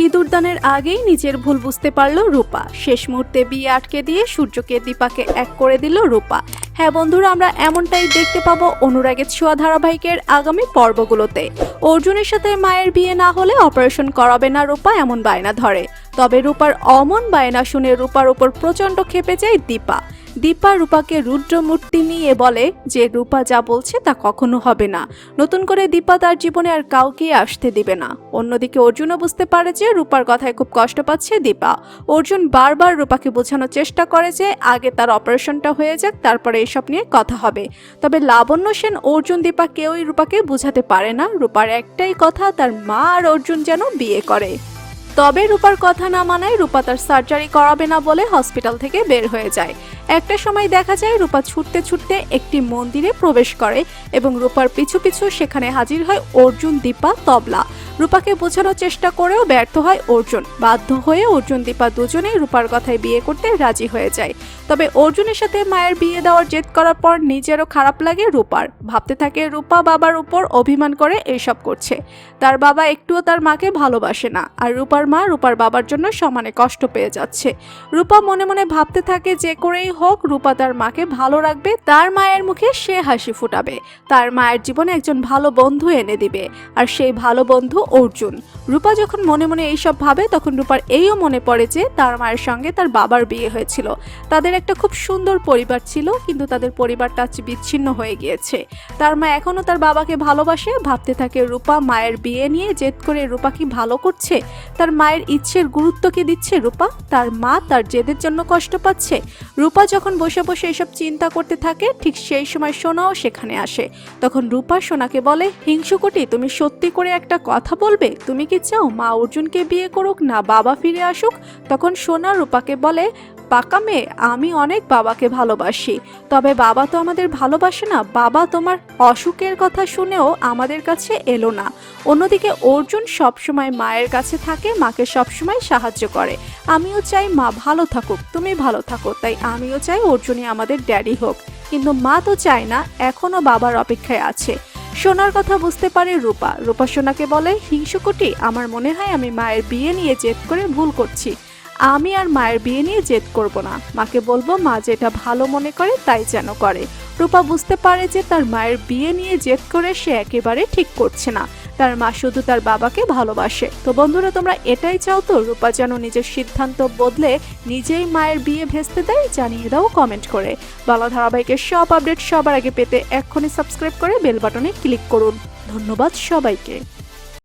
সিঁদুরদানের আগেই নিজের ভুল বুঝতে পারল রূপা। শেষ মুহূর্তে বিয়ে আটকে দিয়ে সূর্যকে দীপাকে এক করে দিল রূপা। হ্যাঁ বন্ধুরা, আমরা এমনটাই দেখতে পাবো অনুরাগের ছোঁয়া ধারাবাহিকের আগামী পর্বগুলোতে। অর্জুনের সাথে মায়ের বিয়ে না হলে অপারেশন করাবে না রূপা, এমন বায়না ধরে। তবে রূপার অমন বায়না শুনে রূপার উপর প্রচণ্ড খেপে যায় দীপা। দীপা রূপাকে রুদ্রমূর্তি নিয়ে বলে যে রূপা যা বলছে তা কখনো হবে না। নতুন করে দীপা তার জীবনে আর কাউকে আসতে দিবে না। অন্যদিকে অর্জুনও বুঝতে পারে যে রূপার কথায় খুব কষ্ট পাচ্ছে দীপা। অর্জুন বারবার রূপাকে বোঝানোর চেষ্টা করে যে আগে তার অপারেশনটা হয়ে যাক, তারপরে এসব নিয়ে কথা হবে। তবে লাবণ্য সেন, অর্জুন, দীপা কেউই রূপাকে বোঝাতে পারে না। রূপার একটাই কথা, তার মা আর অর্জুন যেন বিয়ে করে। তবে রূপার কথা না মানায় রূপা তার সার্জারি করাবে না বলে হসপিটাল থেকে বের হয়ে যায়। একটা সময় দেখা যায় রূপা ছুটতে ছুটতে একটি মন্দিরে প্রবেশ করে এবং রূপার পিছু পিছু সেখানে হাজির হয় অর্জুন, দীপা, তবলা। রূপাকে বোঝানোর চেষ্টা করেও ব্যর্থ হয় অর্জুন। বাধ্য হয়ে অর্জুন, দীপা দুজনেই রূপার কথায় বিয়ে করতে রাজি হয়ে যায়। তবে অর্জুনের সাথে মায়ের বিয়ে দেওয়ার জেদ করার পর নিজেরও খারাপ লাগে রূপার। ভাবতে থাকে রূপা বাবার উপর অভিমান করে এইসব করছে। তার বাবা একটুও তার মাকে ভালোবাসে না। আর রূপার মা রূপার বাবার জন্য সমানে কষ্ট পেয়ে যাচ্ছে। রূপা মনে মনে ভাবতে থাকে যে করেই হোক রূপা তার মাকে ভালো রাখবে, তার মায়ের মুখে সে হাসি ফুটাবে, তার মায়ের জীবনে একজন ভালো বন্ধু এনে দিবে, আর সেই ভালো বন্ধু অর্জুন। রূপা যখন মনে মনে এইসব ভাবে, তখন রূপার এইও মনে পড়ে যে তার মায়ের সঙ্গে তার বাবার বিয়ে হয়েছিল। তাদের একটা খুব সুন্দর পরিবার ছিল, কিন্তু তাদের পরিবারটা আজ বিচ্ছিন্ন হয়ে গিয়েছে। তার মা এখনও তার বাবাকে ভালোবাসে, ভাবতে থাকে রূপা মায়ের বিয়ে নিয়ে জেদ করে রূপা কি ভালো করছে? তার মায়ের ইচ্ছের গুরুত্ব কি দিচ্ছে রূপা? তার মা তার জেদের জন্য কষ্ট পাচ্ছে। রূপা যখন বসে বসে এসব চিন্তা করতে থাকে, ঠিক সেই সময় সোনাও সেখানে আসে। তখন রূপা সোনাকে বলে হিংসুকুটি তুমি সত্যি করে একটা কথা বলবে? তুমি কি চাও মা অর্জুনকে বিয়ে করুক না বাবা ফিরে আসুক? তখন সোনা রূপাকে বলে, পাকা মেয়ে, আমি অনেক বাবাকে ভালোবাসি। তবে বাবা তো আমাদের ভালোবাসে না, বাবা তোমার অসুখের কথা শুনেও আমাদের কাছে এলো না। অন্যদিকে অর্জুন সবসময় মায়ের কাছে থাকে মাকে সবসময় সাহায্য করে। আমিও চাই মা ভালো থাকুক, তুমি ভালো থাকো, তাই আমিও চাই অর্জুনই আমাদের ড্যাডি হোক। কিন্তু মা তো চায় না, এখনও বাবার অপেক্ষায় আছে। সোনার কথা বুঝতে পারে রূপা। রূপা সোনাকে বলে, হিংসুকুটি, আমার মনে হয় আমি মায়ের বিয়ে নিয়ে জেদ করে ভুল করছি। আমি আর মায়ের বিয়ে নিয়ে জেদ করব না। মাকে বলব, মা যেটা ভালো মনে করে, তাই যেন করে। রূপা বুঝতে পারে যে তার মায়ের বিয়ে নিয়ে জেদ করে সে একেবারে ঠিক করছে না। তার মা শুধু তার বাবাকে ভালোবাসে। তো বন্ধুরা, তোমরা এটাই চাও তো? রূপা যেন নিজের সিদ্ধান্ত বদলে নিজেই মায়ের বিয়ে ভেস্তে দেয়, জানিয়ে দাও কমেন্ট করে। বাংলা ধারাবাহিকের সব আপডেট সবার আগে পেতে এক্ষুনি সাবস্ক্রাইব করে বেল বাটনে ক্লিক করুন। ধন্যবাদ সবাইকে।